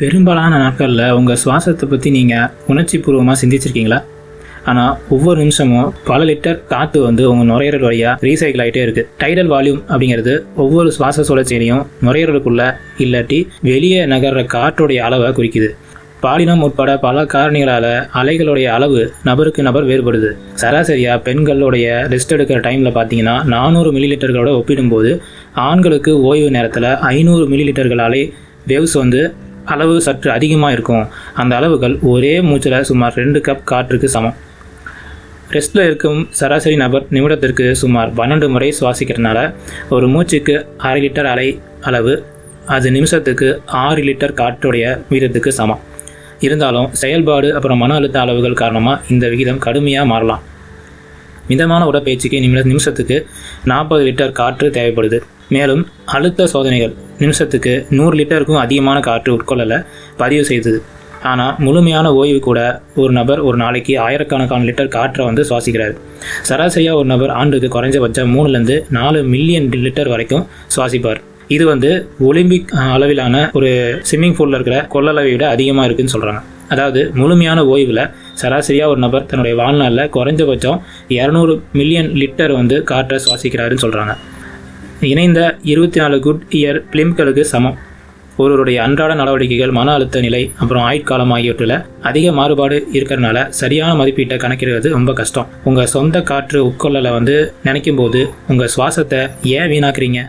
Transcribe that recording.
பெரும்பாலான நாட்களில் உங்கள் சுவாசத்தை பற்றி நீங்கள் உணர்ச்சி பூர்வமாக சிந்திச்சிருக்கீங்களா? ஆனால் ஒவ்வொரு நிமிஷமும் பல லிட்டர் காற்று வந்து உங்கள் நுரையீரல் வழியாக ரீசைக்கிள் ஆகிட்டே இருக்குது டைடல் வால்யூம் அப்படிங்கிறது ஒவ்வொரு சுவாச சுழற்சியிலையும் நுரையீரலுக்குள்ளே இல்லாட்டி வெளியே நகர்ற காற்றுடைய அளவை குறிக்குது. பாலினம் உட்பட பல காரணிகளால் அலைகளுடைய அளவு நபருக்கு நபர் வேறுபடுது. சராசரியாக பெண்களுடைய ரெஸ்ட் எடுக்கிற டைமில் பார்த்தீங்கன்னா நானூறு மில்லி லிட்டர்களோட ஒப்பிடும்போது ஆண்களுக்கு ஓய்வு நேரத்தில் ஐநூறு மில்லி லிட்டர்கள் அலை வேவ்ஸ் வந்து அளவு சற்று அதிகமாக இருக்கும். அந்த அளவுகள் ஒரே மூச்சில் சுமார் ரெண்டு கப் காற்றுக்கு சமம். ரெஸ்ட்டில் இருக்கும் சராசரி நபர் நிமிடத்திற்கு சுமார் பன்னெண்டு முறை சுவாசிக்கிறதுனால ஒரு மூச்சுக்கு அரை லிட்டர் அலை அளவு அது நிமிஷத்துக்கு ஆறு லிட்டர் காற்றுடைய வீதத்துக்கு சமம். இருந்தாலும் செயல்பாடு அப்புறம் மன அழுத்த அளவுகள் காரணமாக இந்த விகிதம் கடுமையாக மாறலாம். மிதமான உடற்பயிற்சிக்கு நிமிட நிமிஷத்துக்கு நாற்பது லிட்டர் காற்று தேவைப்படுது. மேலும் அழுத்த சோதனைகள் நிமிஷத்துக்கு நூறு லிட்டருக்கும் அதிகமான காற்று உட்கொள்ளலை பதிவு செய்தது. ஆனால் முழுமையான ஓய்வு கூட ஒரு நபர் ஒரு நாளைக்கு ஆயிரக்கணக்கான லிட்டர் காற்றை வந்து சுவாசிக்கிறார். சராசரியாக ஒரு நபர் ஆண்டுக்கு குறைஞ்சபட்சம் மூணுலேருந்து நாலு மில்லியன் லிட்டர் வரைக்கும் சுவாசிப்பார். இது வந்து ஒலிம்பிக் அளவிலான ஒரு ஸ்விம்மிங் பூலில் இருக்கிற கொள்ளளவை விட அதிகமாக இருக்குதுன்னு சொல்கிறாங்க அதாவது முழுமையான ஓய்வில் சராசரியாக ஒரு நபர் தன்னுடைய வாழ்நாளில் குறைஞ்சபட்சம் இரநூறு மில்லியன் லிட்டர் வந்து காற்றை சுவாசிக்கிறாருன்னு சொல்கிறாங்க இணைந்த இருபத்தி நாலு குட் இயர் பிலிம்களுக்கு சமம். ஒருவருடைய அன்றாட நடவடிக்கைகள் மன அழுத்த நிலை அப்புறம் ஆயுட்காலம் ஆகியவற்றில் அதிக மாறுபாடு இருக்கிறனால சரியான மதிப்பீட்டை கணக்கிடுறது ரொம்ப கஷ்டம். உங்கள் சொந்த காற்று உட்கொள்ளலை வந்து நினைக்கும் போது உங்கள் சுவாசத்தை ஏன் வீணாக்குறீங்க?